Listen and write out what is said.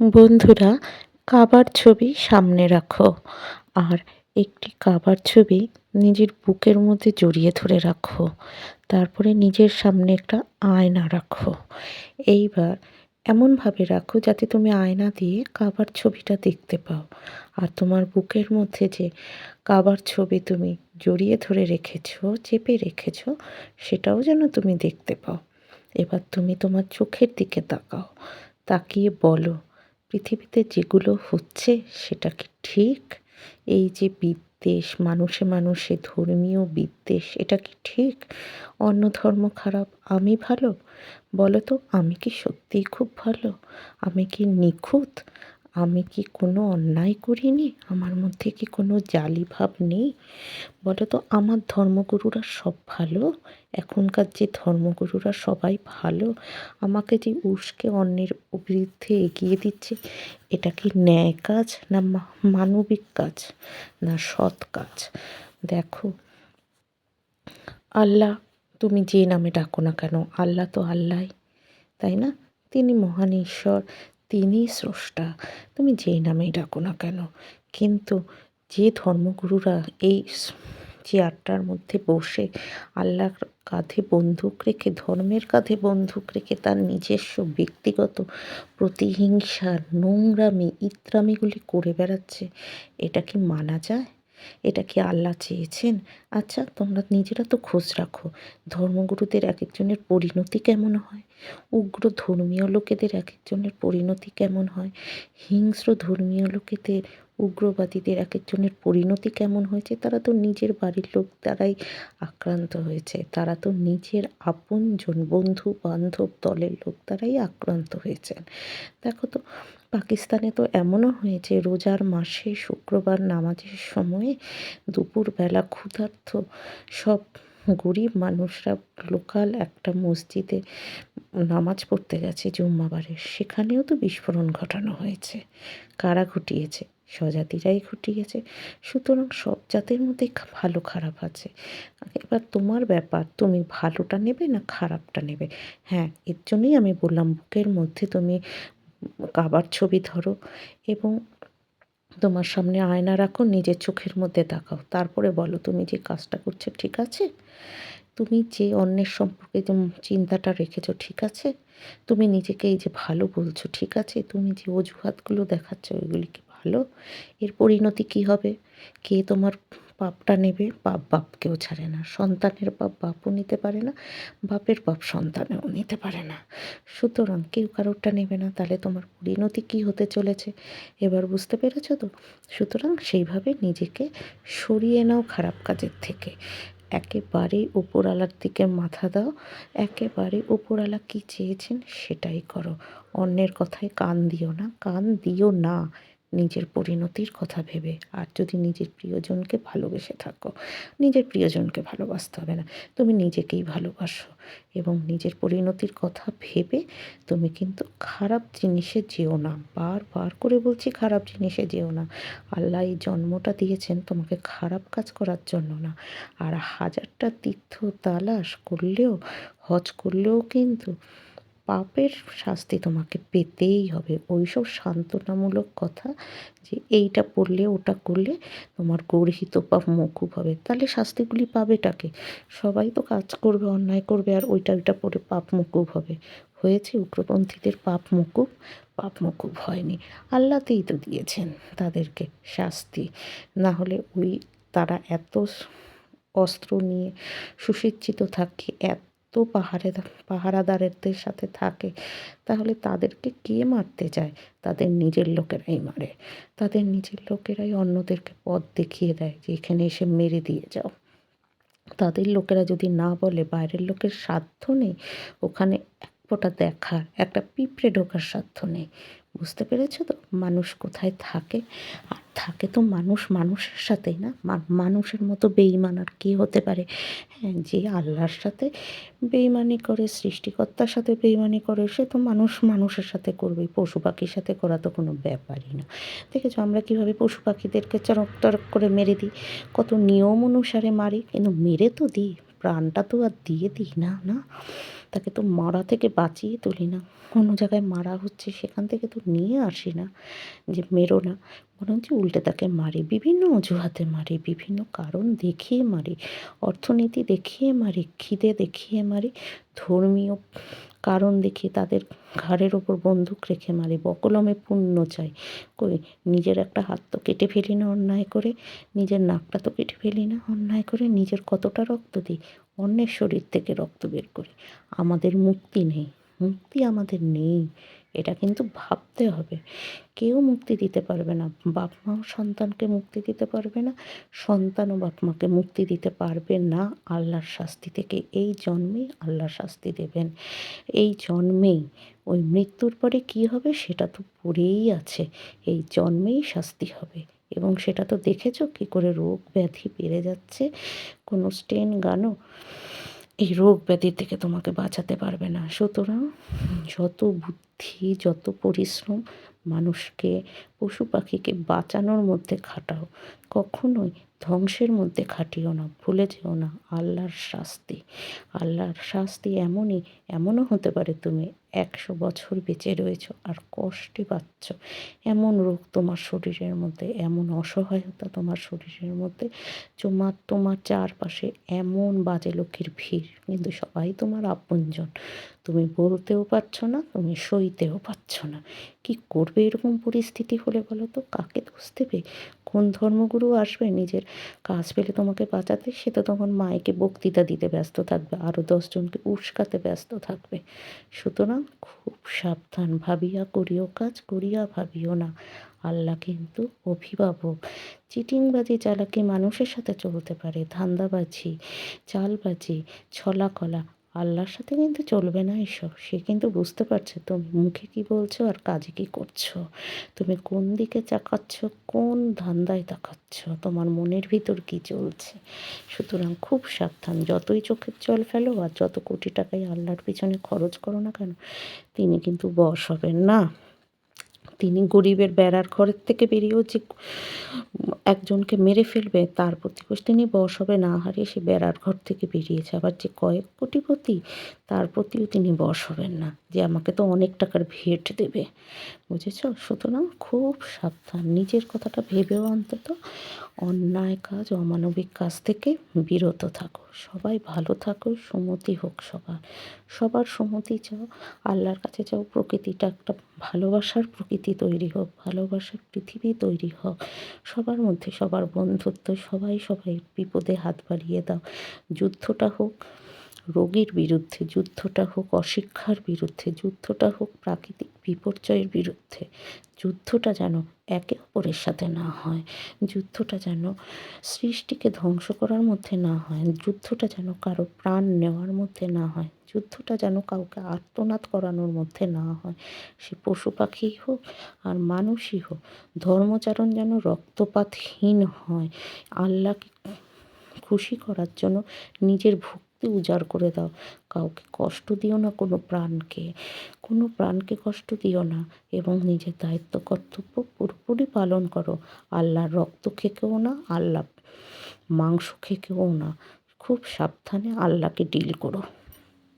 বন্ধুরা, কাবার ছবি সামনে রাখো। আর একটি কাবার ছবি নিজের বুকের মধ্যে জড়িয়ে ধরে রাখো। তারপরে নিজের সামনে একটা আয়না রাখো। এইবার এমনভাবে রাখো যাতে তুমি আয়না দিয়ে কাবার ছবিটা দেখতে পাও। আর তোমার বুকের মধ্যে যে কাবার ছবি তুমি জড়িয়ে ধরে রেখেছো, চেপে রেখেছো, সেটাও যেন তুমি দেখতে পাও। এবার তুমি তোমার চোখের দিকে তাকাও। তাকিয়ে বলো পৃথিবীতে যেগুলো হচ্ছে সেটা কি ঠিক, এই যে বিদ্বেষ, মানুষে মানুষে ধর্মীয় বিদ্বেষ, এটা কি ঠিক? অন্য ধর্ম খারাপ আমি ভালো? বলো তো, আমি কি সত্যিই খুব ভালো? আমি কি নিখুঁত? আমি কি কোনো অন্যায় করিনি? আমার মধ্যে কি কোনো জালি ভাব নেই? বলো তো, আমার ধর্মগুরুরা সব ভালো? এখনকার যে ধর্মগুরুরা সবাই ভালো? আমাকে যে উস্কে অন্যের বিরুদ্ধে এগিয়ে দিচ্ছে, এটা কি ন্যায় কাজ না মানবিক কাজ না সৎ কাজ? দেখো, আল্লাহ, তুমি যে নামে ডাকো না কেন? আল্লাহ তো আল্লাহ তাই না? তিনি মহান ঈশ্বর তিনিই স্রষ্টা। তুমি যেই নামেই ডাকো না কেন? কিন্তু যে ধর্মগুরুরা এই চেয়ারটার মধ্যে বসে আল্লাহর কাঁধে বন্দুক রেখে, ধর্মের কাঁধে বন্দুক রেখে তার নিজস্ব ব্যক্তিগত প্রতিহিংসা নোংরামি, ইত্রামিগুলি করে বেড়াচ্ছে, এটা কি মানা যায়? এটা কি আল্লাহ চেয়েছেন? আচ্ছা তোমরা নিজেরা তো খোঁজ রাখো। ধর্মগুরুদের এক একজনের পরিণতি কেমন হয়? উগ্র ধর্মীয় লোকেদের এক একজনের পরিণতি কেমন হয়? হিংস্র ধর্মীয় লোকেদের উগ্রবাদীদের এক একজনের পরিণতি কেমন হয়েছে? তারা তো নিজের বাড়ির লোক দ্বারাই আক্রান্ত হয়েছে। তারা তো নিজের আপনজন বন্ধু বান্ধব দলের লোক দ্বারাই আক্রান্ত হয়েছেন। দেখো তো, পাকিস্তানে তো এমনও হয়েছে, রোজার মাসে, শুক্রবার নামাজের সময়ে দুপুরবেলা ক্ষুধার্ত সব গরিব মানুষরা লোকাল একটা মসজিদে নামাজ পড়তে গেছে জুম্মাবারে। সেখানেও তো বিস্ফোরণ ঘটানো হয়েছে। কারা ঘটিয়েছে? স্বজাতিরাই ঘটিয়েছে সুতরাং সব জাতের মধ্যে ভালো খারাপ আছে। এবার তোমার ব্যাপার, তুমি ভালোটা নেবে না খারাপটা নেবে? হ্যাঁ এর জন্যই আমি বললাম, বুকের মধ্যে তুমি কাবার ছবি ধরো এবং তোমার সামনে আয়না রাখো, নিজের চোখের মধ্যে তাকাও। তারপরে বলো, তুমি যে কাজটা করছ ঠিক আছে? তুমি যে অন্যের সম্পর্কে যে চিন্তাটা রেখেছো ঠিক আছে? তুমি নিজেকে এই যে ভালো বলছো ঠিক আছে? তুমি যে অজুহাতগুলো দেখাচ্ছ ওইগুলি কি ভালো। এর পরিণতি কী হবে? কে তোমার পাপটা নেবে? বাপ বাপকেও ছাড়ে না। সন্তানের পাপ বাপও নিতে পারে না, বাপের পাপ সন্তানেও নিতে পারে না। সুতরাং কেউ কারোরটা নেবে না। তাহলে তোমার পরিণতি কী হতে চলেছে? এবার বুঝতে পেরেছ তো? সুতরাং সেইভাবে নিজেকে সরিয়ে নাও খারাপ কাজের থেকে। একেবারেই উপরওয়ালার দিকে মাথা দাও। একেবারে উপরওয়ালা কী চেয়েছেন সেটাই করো। অন্যের কথায় কান দিও না। কান দিও না। নিজের পরিণতির কথা ভেবে। আর যদি নিজের প্রিয়জনকে ভালোবেসে থাকো, নিজের প্রিয়জনকে ভালোবাসতে হবে না। তুমি নিজেকেই ভালোবাসো এবং নিজের পরিণতির কথা ভেবে তুমি কিন্তু খারাপ জিনিসে যেও না। বারবার করে বলছি খারাপ জিনিসে যেও না। আল্লাহ এই জন্মটা দিয়েছেন তোমাকে খারাপ কাজ করার জন্য না। আর হাজারটা তীর্থ তালাশ করলেও, হজ করলেও কিন্তু পাপের শাস্তি তোমাকে পেতেই হবে। ওইসব সান্ত্বনামূলক কথা যে এইটা পড়লে ওটা করলে তোমার গর্হিত পাপ মকুব হবে। তাহলে শাস্তিগুলি পাবেটাকে সবাই তো কাজ করবে, অন্যায় করবে, আর ওইটা ওইটা পড়ে পাপ মকুব হবে। হয়েছে উগ্রপন্থীদের পাপ মকুব পাপ মকুব হয়নি। আল্লাতেই তো দিয়েছেন তাদেরকে শাস্তি। না হলে ওই তারা এত অস্ত্র নিয়ে সুসজ্জিত থাকে এত তো পাহাড়ে পাহারাদারদের সাথে থাকে। তাহলে তাদেরকে কে মারতে যায় তাদের নিজের লোকেরাই মারে। তাদের নিজের লোকেরাই অন্যদেরকে পথ দেখিয়ে দেয় যে এখানে এসে মেরে দিয়ে যাও। তাদের লোকেরা যদি না বলে, বাইরের লোকের সাধ্য নেই, ওখানে এক ফোঁটা দেখার, একটা পিঁপড়ে ঢোকার সাধ্য নেই। বুঝতে পেরেছ তো? মানুষ কোথায় থাকে? আর থাকে তো মানুষ মানুষের সাথেই না? মানুষের মতো বেইমান আর কে হতে পারে? হ্যাঁ যে আল্লাহর সাথে বেইমানি করে, সৃষ্টিকর্তার সাথে বেইমানি করে, সে তো মানুষ মানুষের সাথে করবেই। পশু পাখির সাথে করা তো কোনো ব্যাপারই না। দেখেছ, আমরা কীভাবে পশু পাখিদেরকে চরক টরক করে মেরে দিই? কত নিয়ম অনুসারে মারি। কিন্তু মেরে তো দিই, প্রাণটা তো আর দিয়ে দিই। না না। তাকে তো মারা থেকে বাঁচিয়ে তুলি না। কোনো জায়গায় মারা হচ্ছে, সেখান থেকে তো নিয়ে আসি না, যে মেরো না। বরঞ্চ উল্টে তাকে মারি, বিভিন্ন অজুহাতে মারি, বিভিন্ন কারণ দেখিয়ে মারি, অর্থনীতি দেখিয়ে মারি, খিদে দেখিয়ে মারি, ধর্মীয় কারণ দেখি তাদের ঘাড়ের ওপর বন্দুক রেখে মারে, বকলমে পুণ্য চাই। কই, নিজের একটা হাত তো কেটে ফেলি না অন্যায় করে, নিজের নাকটা তো কেটে ফেলি না অন্যায় করে, নিজের কতটা রক্ত দিই? অন্যের শরীর থেকে রক্ত বের করে। আমাদের মুক্তি নেই। মুক্তি আমাদের নেই। এটা কিন্তু ভাবতে হবে। কেউ মুক্তি দিতে পারবে না। বাপ মাও সন্তানকে মুক্তি দিতে পারবে না। সন্তানও বাপ মাকে মুক্তি দিতে পারবে না। আল্লাহর শাস্তি থেকে এই জন্মেই আল্লাহর শাস্তি দেবেন। এই জন্মেই ওই মৃত্যুর পরে কি হবে সেটা তো পড়েই আছে। এই জন্মেই শাস্তি হবে। এবং সেটা তো দেখেছ কী করে রোগ ব্যাধি বেড়ে যাচ্ছে। কোনো স্টেন গানও এই রোগ ব্যাধি থেকে তোমাকে বাঁচাতে পারবে না। সুতরাং যত বুদ্ধি যত পরিশ্রম মানুষকে, পশু পাখিকে বাঁচানোর মধ্যে খাটাও। কখনোই ধ্বংসের মধ্যে খাটিও না, ভুলে যেও না আল্লাহর শাস্তি। আল্লাহর শাস্তি এমনই, এমনও হতে পারে তুমি একশো বছর বেঁচে রয়েছ আর কষ্টে পাচ্ছ। এমন রোগ তোমার শরীরের মধ্যে, এমন অসহায়তা তোমার শরীরের মধ্যে, তোমার তোমার চারপাশে এমন বাজে লোকের ভিড়। কিন্তু সবাই তোমার আপনজন। তুমি বলতেও পারছ না, তুমি সইতেও পারছ না। কি করবে এরকম পরিস্থিতি হলে বলো তো? কাকে দোষ দেবে? কোন ধর্মগুরু আসবে নিজের কাজ পেলে তোমাকে বাঁচাতে? সে তো তখন মায়েকে বক্তৃতা দিতে ব্যস্ত থাকবে আরও দশজনকে উস্কাতে ব্যস্ত থাকবে। সুতরাং খুব সাবধান, ভাবিয়া করিও কাজ, করিয়া ভাবিও না। আল্লাহ কিন্তু অভিভাবক। চিটিংবাজি চালাকি মানুষের সাথে চলতে পারে, ধান্দাবাজি, চালবাজি, ছলাকলা আল্লাহর সাথে কিন্তু চলবে না এসব। সে কিন্তু বুঝতে পারছে তুমি মুখে কি বলছো আর কাজে কি করছ। তুমি কোন দিকে চাকাচ্ছ কোন ধান্দায় তাকাচ্ছ, তোমার মনের ভিতর কি চলছে। সুতরাং খুব সাবধান, যতই চোখের জল ফেলো আর যত কোটি টাকাই আল্লাহর পিছনে খরচ করো না কেন, তিনি কিন্তু বস হবেন না। তিনি গরিবের বেড়ার ঘরের থেকে বেরিয়েও যে একজনকে মেরে ফেলবে, তার প্রতি তিনি বশ হবে, না হারিয়ে সে বেড়ার ঘর থেকে বেরিয়েছে আবার যে কয়েক কোটিপতি, তার প্রতিও তিনি বশ হবেন না। যে আমাকে তো অনেক টাকার ভেট দেবে, বুঝেছ? সুতরাং খুব সাবধান। নিজের কথাটা ভেবেও অন্তত অন্যায় কাজ, অমানবিক কাজ থেকে বিরত থাকো। সবাই ভালো থাকো, সুমতি হোক সবার। সবার সুমতি চাও, আল্লাহর কাছে চাও, প্রকৃতিটা একটা ভালোবাসার প্রকৃতি তৈরি হোক, ভালোবাসার পৃথিবী তৈরি হোক। সবার মধ্যে সবার বন্ধুত্ব, সবাই সবাই বিপদে হাত বাড়িয়ে দাও। যুদ্ধটা হোক রোগীর বিরুদ্ধে যুদ্ধটা হোক, অশিক্ষার বিরুদ্ধে যুদ্ধটা হোক, প্রাকৃতিক বিপর্যয়ের বিরুদ্ধে যুদ্ধটা যেন একে অপরের সাথে না হয়, যুদ্ধটা যেন সৃষ্টিকে ধ্বংস করার মধ্যে না হয়, যুদ্ধটা যেন কারও প্রাণ নেওয়ার মধ্যে না হয়, যুদ্ধটা যেন কাউকে আর্তনাদ করানোর মধ্যে না হয়, সে পশু পাখিই হোক আর মানুষই হোক, ধর্মচারণ যেন রক্তপাতহীন হয়, আল্লাহকে খুশি করার জন্য নিজের ভক্তি উজাড় করে দাও। কাউকে কষ্ট দিও না কোনো প্রাণকে। কোনো প্রাণকে কষ্ট দিও না এবং নিজের দায়িত্ব, কর্তব্য পুরোপুরি পালন করো। আল্লাহর রক্ত খেকেও না, আল্লাহ মাংস খেকেও না। খুব সাবধানে আল্লাহকে ডিল করো।